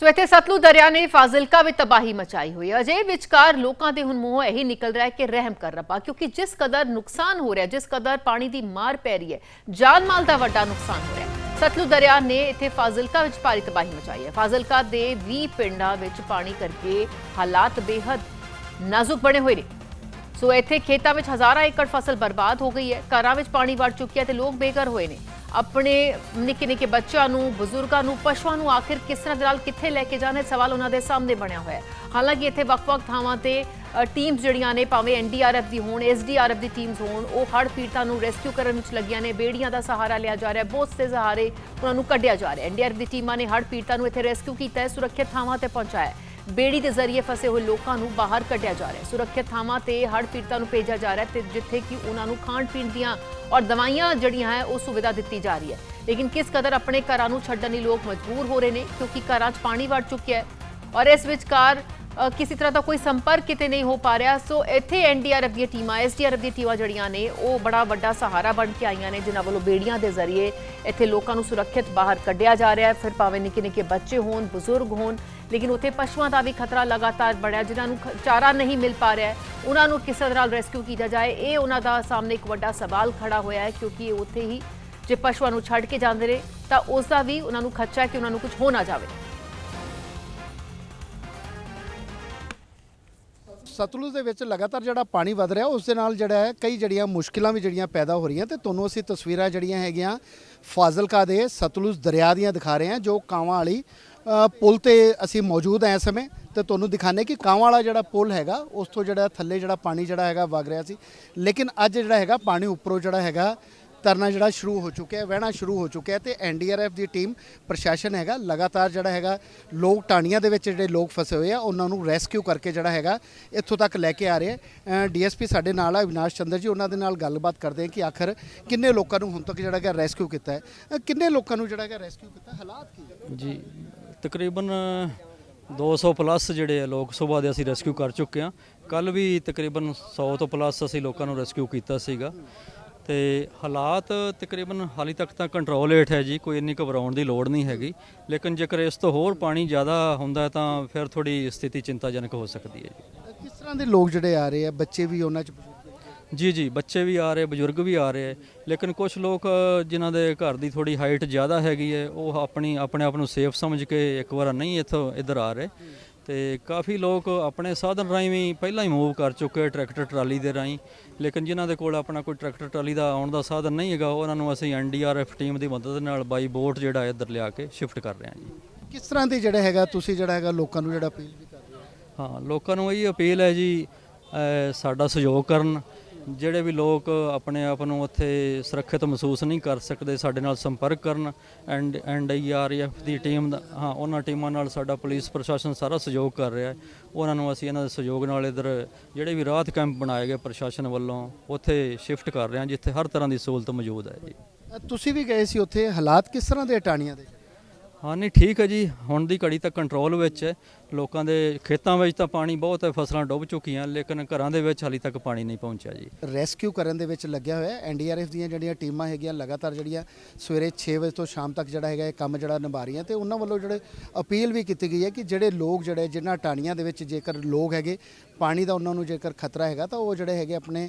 ਸੋ ਇੱਥੇ ਸਤਲੁਜ ਦਰਿਆ ਨੇ ਫਾਜ਼ਿਲਕਾ ਵਿੱਚ ਤਬਾਹੀ ਮਚਾਈ ਹੋਈ ਹੈ। ਅਜੇ ਵਿਚਕਾਰ ਲੋਕਾਂ ਦੇ ਹੁਣ ਮੂੰਹੋਂ ਇਹੀ ਨਿਕਲ ਰਿਹਾ ਹੈ ਕਿ ਰਹਿਮ ਕਰ ਰੱਬਾ, ਕਿਉਂਕਿ ਜਿਸ ਕਦਰ ਨੁਕਸਾਨ ਹੋ ਰਿਹਾ, ਜਿਸ ਕਦਰ ਪਾਣੀ ਦੀ ਮਾਰ ਪੈ ਰਹੀ ਹੈ ਜਾਨ ਮਾਲ ਦਾ ਵੱਡਾ ਨੁਕਸਾਨ ਹੋ ਰਿਹਾ ਹੈ। ਸਤਲੁਜ ਦਰਿਆ ਨੇ ਇੱਥੇ ਫਾਜ਼ਿਲਕਾ ਵਿੱਚ ਭਾਰੀ ਤਬਾਹੀ ਮਚਾਈ ਹੈ। ਫਾਜ਼ਿਲਕਾ ਦੇ 20 ਪਿੰਡਾਂ ਵਿੱਚ ਪਾਣੀ ਕਰਕੇ ਹਾਲਾਤ ਬੇਹੱਦ ਨਾਜ਼ੁਕ ਬਣੇ ਹੋਏ ਨੇ। ਸੋ ਇੱਥੇ ਖੇਤਾਂ ਵਿੱਚ ਹਜ਼ਾਰਾਂ ਏਕੜ ਫਸਲ ਬਰਬਾਦ ਹੋ ਗਈ ਹੈ। ਘਰਾਂ ਵਿੱਚ ਪਾਣੀ ਵੜ ਚੁੱਕਿਆ ਤੇ ਲੋਕ ਬੇਘਰ ਹੋਏ ਨੇ। ਆਪਣੇ ਨਿੱਕੇ ਨਿੱਕੇ ਬੱਚਿਆਂ ਨੂੰ, ਬਜ਼ੁਰਗਾਂ ਨੂੰ, ਪਸ਼ੂਆਂ ਨੂੰ ਆਖਿਰ ਕਿਸ ਤਰ੍ਹਾਂ ਦੇ ਨਾਲ ਕਿੱਥੇ ਲੈ ਕੇ ਜਾਣਾ ਸਵਾਲ ਉਹਨਾਂ ਦੇ ਸਾਹਮਣੇ ਬਣਿਆ ਹੋਇਆ ਹੈ। ਹਾਲਾਂਕਿ ਇੱਥੇ ਵੱਖ-ਵੱਖ ਥਾਵਾਂ ਤੇ ਟੀਮਸ ਜਿਹੜੀਆਂ ਨੇ, ਭਾਵੇਂ ਐਨਡੀਆਰਐਫ ਦੀ ਹੋਣ ਐਸਡੀਆਰਐਫ ਦੀ ਟੀਮਸ ਹੋਣ, ਉਹ ਹੜ੍ਹ ਪੀੜਤਾਂ ਨੂੰ ਰੈਸਕਿਊ ਕਰਨ ਵਿੱਚ ਲੱਗੀਆਂ ਨੇ, ਬੇੜੀਆਂ ਦਾ ਸਹਾਰਾ ਲਿਆ ਜਾ ਰਿਹਾ ਹੈ, ਬਹੁਤ ਦੇ ਸਹਾਰੇ ਉਹਨਾਂ ਨੂੰ ਕੱਢਿਆ ਜਾ ਰਿਹਾ ਹੈ। ਐਨਡੀਆਰਐਫ ਦੀ ਟੀਮਾਂ ਨੇ ਹੜ੍ਹ ਪੀੜਤਾਂ ਨੂੰ ਇੱਥੇ ਰੈਸਕਿਊ ਕੀਤਾ ਹੈ, ਸੁਰੱਖਿਅਤ ਥਾਵਾਂ ਤੇ ਪਹੁੰਚਾਇਆ ਹੈ। ਬੇੜੀ ਦੇ ਜ਼ਰੀਏ ਫਸੇ ਹੋਏ ਲੋਕਾਂ ਨੂੰ ਬਾਹਰ ਕੱਢਿਆ ਜਾ ਰਿਹਾ ਹੈ। ਸੁਰੱਖਿਅਤ ਥਾਵਾਂ ਤੇ ਹੜ੍ਹ ਪੀੜਤਾਂ ਨੂੰ ਭੇਜਿਆ ਜਾ ਰਿਹਾ ਹੈ ਤੇ ਜਿੱਥੇ ਕਿ ਉਹਨਾਂ ਨੂੰ ਖਾਣ ਪੀਣ ਦੀਆਂ ਔਰ ਦਵਾਈਆਂ ਜਿਹੜੀਆਂ ਹੈ, ਉਹ ਸੁਵਿਧਾ ਦਿੱਤੀ ਜਾ ਰਹੀ ਹੈ। ਲੇਕਿਨ ਕਿਸ ਕਦਰ ਆਪਣੇ ਘਰਾਂ ਨੂੰ ਛੱਡਣ ਲਈ ਲੋਕ ਮਜਬੂਰ ਹੋ ਰਹੇ ਨੇ ਕਿਉਂਕਿ ਘਰਾਂ 'ਚ ਪਾਣੀ ਵੜ ਚੁੱਕਿਆ ਹੈ ਔਰ ਇਸ ਵਿਚਕਾਰ ਕਿਸੇ ਤਰ੍ਹਾਂ ਦਾ ਕੋਈ ਸੰਪਰਕ ਕਿਤੇ ਨਹੀਂ ਹੋ ਪਾ ਰਿਹਾ, ਸੋ ਇੱਥੇ ਐਨਡੀਆਰਐਫ ਦੀਆਂ ਟੀਮਾਂ ਐਸਡੀਆਰਐਫ ਦੀਆਂ ਟੀਮਾਂ ਜਿਹੜੀਆਂ ਨੇ, ਉਹ ਬੜਾ ਵੱਡਾ ਸਹਾਰਾ ਬਣ ਕੇ ਆਈਆਂ ਨੇ, ਜਿਨ੍ਹਾਂ ਵੱਲੋਂ ਬੇੜੀਆਂ ਦੇ ਜ਼ਰੀਏ ਇੱਥੇ ਲੋਕਾਂ ਨੂੰ ਸੁਰੱਖਿਅਤ ਬਾਹਰ ਕੱਢਿਆ ਜਾ ਰਿਹਾ ਹੈ। ਫਿਰ ਭਾਵੇਂ ਨਿੱਕੇ ਨਿੱਕੇ ਬੱਚੇ ਹੋਣ, ਬਜ਼ੁਰਗ ਹੋਣ, ਲੇਕਿਨ ਉੱਥੇ ਪਸ਼ੂਆਂ ਦਾ ਵੀ ਖਤਰਾ ਲਗਾਤਾਰ बढ़ਿਆ ਜਿਨ੍ਹਾਂ ਨੂੰ ਚਾਰਾ ਨਹੀਂ ਮਿਲ ਪਾ ਰਿਹਾ ਉਹਨਾਂ ਨੂੰ ਕਿਸ ਤਰ੍ਹਾਂ ਨਾਲ ਰੈਸਕਿਊ ਕੀਤਾ ਜਾਏ, ਇਹ ਉਹਨਾਂ ਦਾ ਸਾਹਮਣੇ ਇੱਕ ਵੱਡਾ ਸਵਾਲ ਖੜਾ ਹੋਇਆ ਹੈ, ਕਿਉਂਕਿ ਉੱਥੇ ਹੀ ਜੇ ਪਸ਼ੂਆਂ ਨੂੰ ਛੱਡ ਕੇ ਜਾਂਦੇ ਨੇ, ਤਾਂ ਉਸ ਦਾ ਵੀ ਉਹਨਾਂ ਨੂੰ ਖਦਸ਼ਾ ਹੈ ਕਿ ਉਹਨਾਂ ਨੂੰ ਕੁਝ ਹੋ ਨਾ ਜਾਵੇ। ਸਤਲੁਜ ਦੇ ਵਿੱਚ ਲਗਾਤਾਰ ਜਿਹੜਾ ਪਾਣੀ ਵਧ ਰਿਹਾ, ਉਸ ਦੇ ਨਾਲ ਜਿਹੜਾ ਹੈ ਕਈ ਜਿਹੜੀਆਂ ਮੁਸ਼ਕਿਲਾਂ ਵੀ ਜਿਹੜੀਆਂ ਪੈਦਾ ਹੋ ਰਹੀਆਂ ਤੇ ਤੁਹਾਨੂੰ ਅਸੀਂ ਤਸਵੀਰਾਂ ਜਿਹੜੀਆਂ ਹੈਗੀਆਂ ਫਾਜ਼ਿਲਕਾ ਦੇ ਸਤਲੁਜ ਦਰਿਆ ਦੀਆਂ ਦਿਖਾ ਰਹੇ ਹਾਂ, ਜੋ ਕਾਂਵਾਂ ਵਾਲੀ ਪੁਲ ਤੇ ਅਸੀਂ ਮੌਜੂਦ ਹਾਂ ਇਸ ਸਮੇਂ ਤੇ ਤੁਹਾਨੂੰ ਦਿਖਾਣੇ ਕਿ ਕਾਂਵਾਂ ਵਾਲਾ ਜਿਹੜਾ ਪੁਲ ਹੈਗਾ, ਉਸ ਤੋਂ ਜਿਹੜਾ ਥੱਲੇ ਜਿਹੜਾ ਪਾਣੀ ਜਿਹੜਾ ਹੈਗਾ ਵਗ ਰਿਹਾ ਸੀ। ਲੇਕਿਨ ਅੱਜ ਜਿਹੜਾ ਹੈਗਾ ਪਾਣੀ ਉੱਪਰੋਂ ਜਿਹੜਾ ਹੈਗਾ ਧਰਨਾ ਜਿਹੜਾ ਸ਼ੁਰੂ ਹੋ ਚੁੱਕਿਆ ਹੈ ਵਹਿਣਾ ਸ਼ੁਰੂ ਹੋ ਚੁੱਕਿਆ ਹੈ ਤੇ ਐਨਡੀਆਰਐਫ ਦੀ ਟੀਮ, ਪ੍ਰਸ਼ਾਸਨ ਹੈਗਾ, ਲਗਾਤਾਰ ਜਿਹੜਾ ਹੈਗਾ, ਲੋਕ ਟਾਣੀਆਂ ਦੇ ਵਿੱਚ ਜਿਹੜੇ ਲੋਕ ਫਸੇ ਹੋਏ ਆ, ਉਹਨਾਂ ਨੂੰ ਰੈਸਕਿਊ ਕਰਕੇ ਜਿਹੜਾ ਹੈਗਾ, ਇੱਥੋਂ ਤੱਕ ਲੈ ਕੇ ਆ ਰਹੇ ਆ। ਡੀਐਸਪੀ ਸਾਡੇ ਨਾਲ ਆ, ਅਵਿਨਾਸ਼ ਚੰਦਰ ਜੀ, ਉਹਨਾਂ ਦੇ ਨਾਲ ਗੱਲਬਾਤ ਕਰਦੇ ਆ ਕਿ ਆਖਰ ਕਿੰਨੇ ਲੋਕਾਂ ਨੂੰ ਹੁਣ ਤੱਕ ਜਿਹੜਾ ਹੈਗਾ ਰੈਸਕਿਊ ਕੀਤਾ ਹੈ? ਕਿੰਨੇ ਲੋਕਾਂ ਨੂੰ ਜਿਹੜਾ ਹੈਗਾ ਰੈਸਕਿਊ ਕੀਤਾ? ਹਾਲਾਤ ਕੀ ਜੀ, ਤਕਰੀਬਨ 200 ਪਲੱਸ ਜਿਹੜੇ ਆ ਲੋਕ ਸਵੇਰ ਦੇ ਅਸੀਂ ਰੈਸਕਿਊ ਕਰ ਚੁੱਕੇ ਆ। ਕੱਲ ਵੀ ਤਕਰੀਬਨ 100 ਤੋਂ ਪਲੱਸ ਅਸੀਂ ਲੋਕਾਂ ਨੂੰ ਰੈਸਕਿਊ ਕੀਤਾ ਸੀਗਾ। ਤੇ ਹਾਲਾਤ ਤਕਰੀਬਨ ਹਾਲੇ ਤੱਕ ਤਾਂ ਕੰਟਰੋਲ ਹੇਠ ਹੈ ਜੀ ਕੋਈ ਇੰਨੀ ਘਬਰਾਉਣ ਦੀ ਲੋੜ ਨਹੀਂ ਹੈਗੀ। ਲੇਕਿਨ ਜੇਕਰ ਇਸ ਤੋਂ ਹੋਰ ਪਾਣੀ ਜ਼ਿਆਦਾ ਹੁੰਦਾ ਤਾਂ ਫਿਰ ਥੋੜੀ ਸਥਿਤੀ ਚਿੰਤਾਜਨਕ ਹੋ ਸਕਦੀ ਹੈ ਜੀ। ਕਿਸ ਤਰ੍ਹਾਂ ਦੇ ਲੋਕ ਜਿਹੜੇ ਆ ਰਹੇ ਆ? ਬੱਚੇ ਵੀ ਉਹਨਾਂ ਚ ਜੀ ਜੀ ਬੱਚੇ ਵੀ ਆ ਰਹੇ ਬਜ਼ੁਰਗ ਵੀ ਆ ਰਹੇ ਲੇਕਿਨ ਕੁਝ ਲੋਕ ਜਿਨ੍ਹਾਂ ਦੇ ਘਰ ਦੀ ਥੋੜੀ ਹਾਈਟ ਜ਼ਿਆਦਾ ਹੈਗੀ ਹੈ ਉਹ ਆਪਣੀ ਆਪਣੇ ਆਪ ਨੂੰ ਸੇਫ ਸਮਝ ਕੇ ਇੱਕ ਵਾਰ ਨਹੀਂ ਇੱਥੋਂ ਇੱਧਰ ਆ ਰਹੇ। ਤੇ ਕਾਫੀ ਲੋਕ ਆਪਣੇ ਸਾਧਨ ਰਾਹੀਂ ਵੀ ਪਹਿਲਾਂ ਹੀ ਮੂਵ ਕਰ ਚੁੱਕੇ ਟਰੈਕਟਰ ਟਰਾਲੀ ਦੇ ਰਾਹੀਂ। ਲੇਕਿਨ ਜਿਨ੍ਹਾਂ ਦੇ ਕੋਲ ਆਪਣਾ ਕੋਈ ਟਰੈਕਟਰ ਟਰਾਲੀ ਦਾ ਆਉਣ ਦਾ ਸਾਧਨ ਨਹੀਂ ਹੈਗਾ ਉਹਨਾਂ ਨੂੰ ਅਸੀਂ ਐਨਡੀਆਰਐਫ ਟੀਮ ਦੀ ਮਦਦ ਨਾਲ ਬਾਈ ਬੋਟ ਜਿਹੜਾ ਇੱਧਰ ਲਿਆ ਕੇ ਸ਼ਿਫਟ ਕਰ ਰਹੇ ਹਾਂ ਜੀ। ਕਿਸ ਤਰ੍ਹਾਂ ਦੇ ਜਿਹੜਾ ਹੈਗਾ ਤੁਸੀਂ ਜਿਹੜਾ ਹੈਗਾ ਲੋਕਾਂ ਨੂੰ ਜਿਹੜਾ ਅਪੀਲ ਵੀ ਕਰ ਰਹੇ ਹੋ? ਹਾਂ ਲੋਕਾਂ ਨੂੰ ਇਹ ਅਪੀਲ ਹੈ ਜੀ ਸਾਡਾ ਸਹਿਯੋਗ ਕਰਨ ਜਿਹੜੇ ਵੀ ਲੋਕ ਆਪਣੇ ਆਪ ਨੂੰ ਉੱਥੇ ਸੁਰੱਖਿਅਤ ਮਹਿਸੂਸ ਨਹੀਂ ਕਰ ਸਕਦੇ, ਸਾਡੇ ਨਾਲ ਸੰਪਰਕ ਕਰਨ ਐਂਡ ਐਂਡ ਆਰਐਫ ਦੀ ਟੀਮ ਦਾ, ਹਾਂ, ਉਹਨਾਂ ਟੀਮਾਂ ਨਾਲ ਸਾਡਾ ਪੁਲਿਸ ਪ੍ਰਸ਼ਾਸਨ ਸਾਰਾ ਸਹਿਯੋਗ ਕਰ ਰਿਹਾ ਹੈ। ਉਹਨਾਂ ਨੂੰ ਅਸੀਂ ਇਹਨਾਂ ਦੇ ਸਹਿਯੋਗ ਨਾਲ ਇਧਰ ਜਿਹੜੇ ਵੀ ਰਾਹਤ ਕੈਂਪ ਬਣਾਏ ਗਏ ਪ੍ਰਸ਼ਾਸਨ ਵੱਲੋਂ, ਉੱਥੇ ਸ਼ਿਫਟ ਕਰ ਰਹੇ ਹਾਂ, ਜਿੱਥੇ ਹਰ ਤਰ੍ਹਾਂ ਦੀ ਸਹੂਲਤ ਮੌਜੂਦ ਹੈ ਜੀ। ਤੁਸੀਂ ਵੀ ਗਏ ਸੀ ਉੱਥੇ, ਹਾਲਾਤ ਕਿਸ ਤਰ੍ਹਾਂ ਦੇ ਟਾਣੀਆਂ ਦੇ? ਹਾਂ, ਨਹੀਂ, ਠੀਕ ਹੈ ਜੀ। ਹੁਣ ਦੀ ਘੜੀ ਤਾਂ ਕੰਟਰੋਲ ਵਿੱਚ ਹੈ। ਲੋਕਾਂ ਦੇ ਖੇਤਾਂ ਵਿੱਚ ਤਾਂ ਪਾਣੀ ਬਹੁਤ ਹੈ, ਫਸਲਾਂ ਡੁੱਬ ਚੁੱਕੀਆਂ, ਲੇਕਿਨ ਘਰਾਂ ਦੇ ਵਿੱਚ ਹਾਲੇ ਤੱਕ ਪਾਣੀ ਨਹੀਂ ਪਹੁੰਚਿਆ ਜੀ। ਰੈਸਕਿਊ ਕਰਨ ਦੇ ਵਿੱਚ ਲੱਗਿਆ ਹੋਇਆ ਹੈ। ਐਨਡੀਆਰਐਫ ਦੀਆਂ ਜਿਹੜੀਆਂ ਟੀਮਾਂ ਹੈਗੀਆਂ, ਲਗਾਤਾਰ ਜਿਹੜੀਆਂ ਸਵੇਰੇ 6 ਵਜੇ ਤੋਂ ਸ਼ਾਮ ਤੱਕ ਜਿਹੜਾ ਹੈਗਾ ਇਹ ਕੰਮ ਜਿਹੜਾ ਨਿਭਾ ਰਹੀਆਂ ਤੇ ਉਹਨਾਂ ਵੱਲੋਂ ਜਿਹੜੇ ਅਪੀਲ ਵੀ ਕੀਤੀ ਗਈ ਹੈ ਕਿ ਜਿਹੜੇ ਲੋਕ ਜਿਹੜੇ, ਜਿਨ੍ਹਾਂ ਟਾਣੀਆਂ ਦੇ ਵਿੱਚ ਜੇਕਰ ਲੋਕ ਹੈਗੇ ਪਾਣੀ ਦਾ ਉਹਨਾਂ ਨੂੰ ਜੇਕਰ ਖਤਰਾ ਹੈਗਾ ਤਾਂ ਉਹ ਜਿਹੜੇ ਹੈਗੇ ਆਪਣੇ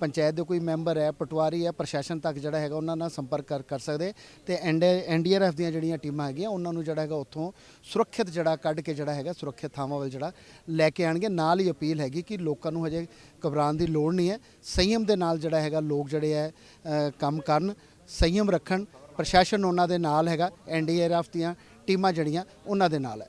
ਪੰਚਾਇਤ ਦੇ ਕੋਈ ਮੈਂਬਰ ਹੈ, ਪਟਵਾਰੀ ਹੈ, ਪ੍ਰਸ਼ਾਸਨ ਤੱਕ ਜਿਹੜਾ ਹੈਗਾ ਉਹਨਾਂ ਨਾਲ ਸੰਪਰਕ ਕਰ ਕਰ ਸਕਦੇ। ਤੇ ਐਨਡੀਆਰਐਫ ਦੀਆਂ ਜਿਹੜੀਆਂ ਟੀਮਾਂ ਹੈਗੀਆਂ, ਉਹਨਾਂ ਨੂੰ ਜਿਹੜਾ ਹੈਗਾ ਉੱਥੋਂ ਸੁਰੱਖਿਅਤ ਜਿਹੜਾ ਕੱਢ ਕੇ ਜਿਹੜਾ ਹੈਗਾ ਸੁਰੱਖਿਅਤ ਥਾਵਾਂ ਵੱਲ ਜਿਹੜਾ ਲੈ ਕੇ ਆਣਗੇ। ਨਾਲ ਹੀ ਅਪੀਲ ਹੈਗੀ ਕਿ ਲੋਕਾਂ ਨੂੰ ਹਜੇ ਘਬਰਾਉਣ ਦੀ ਲੋੜ ਨਹੀਂ ਹੈ। ਸੰਯਮ ਦੇ ਨਾਲ ਜਿਹੜਾ ਹੈਗਾ ਲੋਕ ਜਿਹੜੇ ਹੈ ਕੰਮ ਕਰਨ, ਸੰਯਮ ਰੱਖਣ, ਪ੍ਰਸ਼ਾਸਨ ਉਹਨਾਂ ਦੇ ਨਾਲ ਹੈਗਾ ਐਨਡੀਆਰਐਫ ਦੀਆਂ ਟੀਮਾਂ ਜਿਹੜੀਆਂ ਉਹਨਾਂ ਦੇ ਨਾਲ ਹੈ।